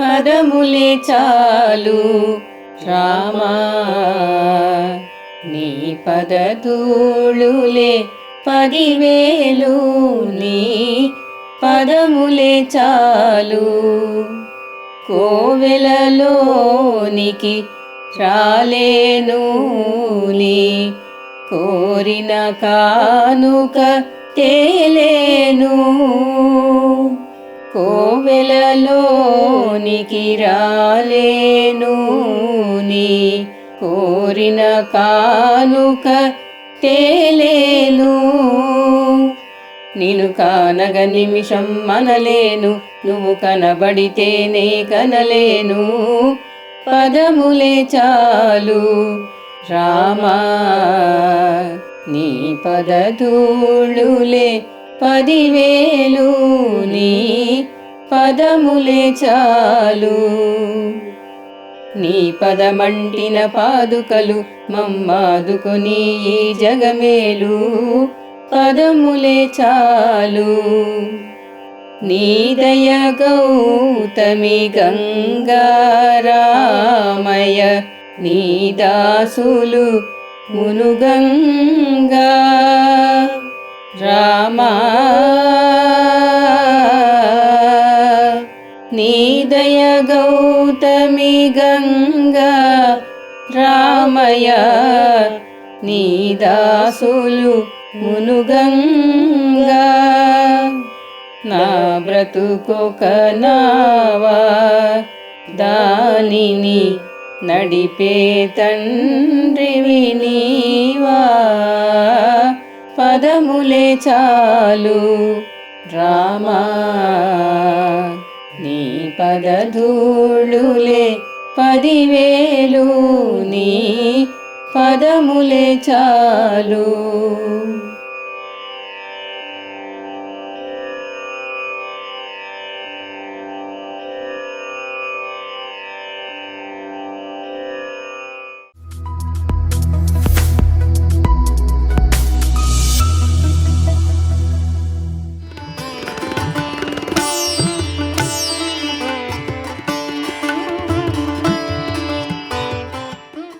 పదములే చాలు. రామా నీ పదధూళులే పదివేలు నీ పదములే చాలు. కోవెలలోనికి రాలేను నీ కోరిన కానుక తేలేను. కోవెలలోనికి రాలేను నీ కోరిన కానుక తేలేను. నేను కానగ నిమిషం మనలేను నువ్వు కనబడితేనే కనలేను. పదములే చాలు రామా నీ పదధూళులే పదివేలు నీ పదములే చాలు. నీ పదమంటిన పాదుకలు మమ్మాదుకుని ఈ జగమేలు. పదములే చాలు. నీ దయ గౌతమి గంగారామయ నీ దాసులు మునుగంగా. రామా నీ దయ గౌతమి గంగా రామయ నీదాసులు మునుగంగా నా బ్రతుకొక నావా దానిని నడిపే తండ్రివి నీవా పదములే చాలు రామా పదధూళులే పదివేలు నీ పదములే చాలు.